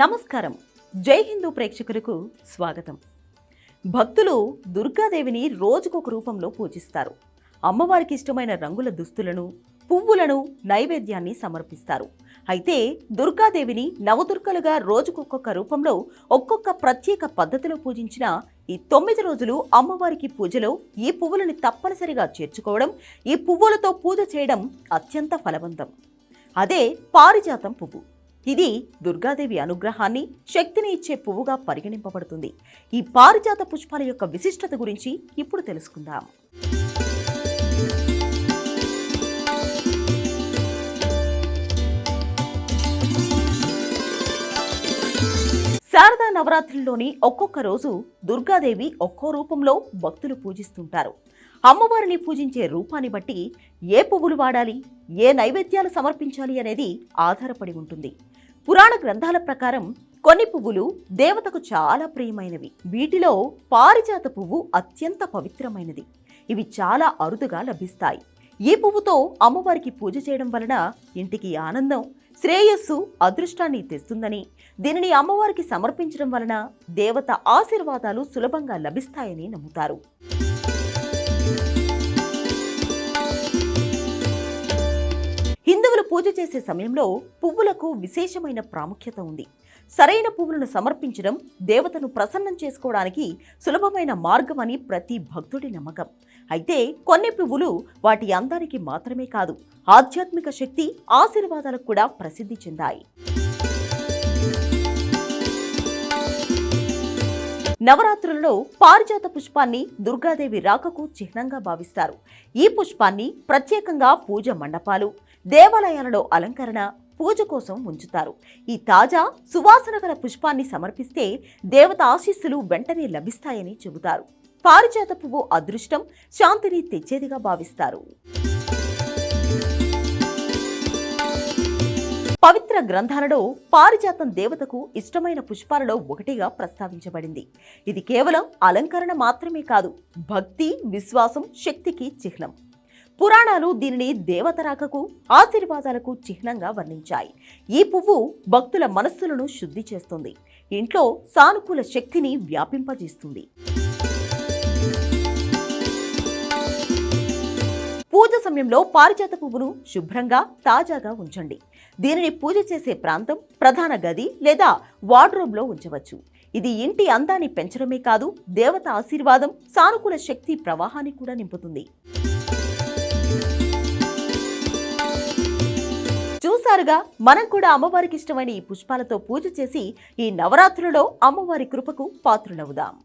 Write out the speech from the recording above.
నమస్కారం. జై హిందూ ప్రేక్షకులకు స్వాగతం. భక్తులు దుర్గాదేవిని రోజుకొక రూపంలో పూజిస్తారు. అమ్మవారికి ఇష్టమైన రంగుల దుస్తులను పువ్వులను నైవేద్యాన్ని సమర్పిస్తారు. అయితే దుర్గాదేవిని నవదుర్గలుగా రోజుకొక్కొక్క రూపంలో ఒక్కొక్క ప్రత్యేక పద్ధతిలో పూజించిన ఈ తొమ్మిది రోజులు అమ్మవారికి పూజలో ఈ పువ్వులను తప్పనిసరిగా చేర్చుకోవడం ఈ పువ్వులతో పూజ చేయడం అత్యంత ఫలవంతం. అదే పారిజాతం పువ్వు. ఇది దుర్గాదేవి అనుగ్రహాన్ని శక్తిని ఇచ్చే పువ్వుగా పరిగణింపబడుతుంది. ఈ పారిజాత పుష్పాల యొక్క విశిష్టత గురించి ఇప్పుడు తెలుసుకుందాం. శారదా నవరాత్రుల్లోని ఒక్కొక్క రోజు దుర్గాదేవి ఒక్కో రూపంలో భక్తులు పూజిస్తుంటారు. అమ్మవారిని పూజించే రూపాన్ని బట్టి ఏ పువ్వులు వాడాలి ఏ నైవేద్యాలు సమర్పించాలి అనేది ఆధారపడి ఉంటుంది. పురాణ గ్రంథాల ప్రకారం కొన్ని పువ్వులు దేవతకు చాలా ప్రియమైనవి. వీటిలో పారిజాత పువ్వు అత్యంత పవిత్రమైనది. ఇవి చాలా అరుదుగా లభిస్తాయి. ఈ పువ్వుతో అమ్మవారికి పూజ చేయడం వలన ఇంటికి ఆనందం శ్రేయస్సు అదృష్టాన్ని తెస్తుందని దీనిని అమ్మవారికి సమర్పించడం వలన దేవత ఆశీర్వాదాలు సులభంగా లభిస్తాయని నమ్ముతారు. హిందువులు పూజ చేసే సమయంలో పువ్వులకు విశేషమైన ప్రాముఖ్యత ఉంది. సరైన పువ్వులను సమర్పించడం దేవతను ప్రసన్నం చేసుకోవడానికి సులభమైన మార్గమని ప్రతి భక్తుడి నమ్మకం. అయితే కొన్ని పువ్వులు వాటి అందానికి మాత్రమే కాదు ఆధ్యాత్మిక శక్తి ఆశీర్వాదాలకు కూడా ప్రసిద్ధి చెందాయి. నవరాత్రులలో పారిజాత పుష్పాన్ని దుర్గాదేవి రాకకు చిహ్నంగా భావిస్తారు. ఈ పుష్పాన్ని ప్రత్యేకంగా పూజ మండపాలు దేవాలయాలలో అలంకరణ పూజ కోసం ఉంచుతారు ఈ తాజా సువాసన గల పుష్పాన్ని సమర్పిస్తే దేవత ఆశీస్సులు వెంటనే లభిస్తాయని చెబుతారు. పారిజాత పువ్వు అదృష్టం శాంతిని తెచ్చేదిగా భావిస్తారు. పవిత్ర గ్రంథాలలో పారిజాతం దేవతకు ఇష్టమైన పుష్పాలలో ఒకటిగా ప్రస్తావించబడింది. ఇది కేవలం అలంకరణ మాత్రమే కాదు భక్తి విశ్వాసం శక్తికి చిహ్నం. పురాణాలు దీనిని దేవత రాకకు ఆశీర్వాదాలకు చిహ్నంగా వర్ణించాయి. ఈ పువ్వు భక్తుల మనస్సులను శుద్ధి చేస్తుంది. ఇంట్లో సానుకూల శక్తిని వ్యాపింపజేస్తుంది. పూజ సమయంలో పారిజాత పువ్వును శుభ్రంగా తాజాగా ఉంచండి. దీనిని పూజ చేసే ప్రాంతం ప్రధాన గది లేదా వార్డ్రోబ్లో ఉంచవచ్చు. ఇది ఇంటి అందాన్ని పెంచడమే కాదు దేవత ఆశీర్వాదం సానుకూల శక్తి ప్రవాహాన్ని కూడా నింపుతుంది. చూసారుగా మనం కూడా అమ్మవారికి ఇష్టమైన ఈ పుష్పాలతో పూజ చేసి ఈ నవరాత్రులలో అమ్మవారి కృపకు పాత్రులవుదాం.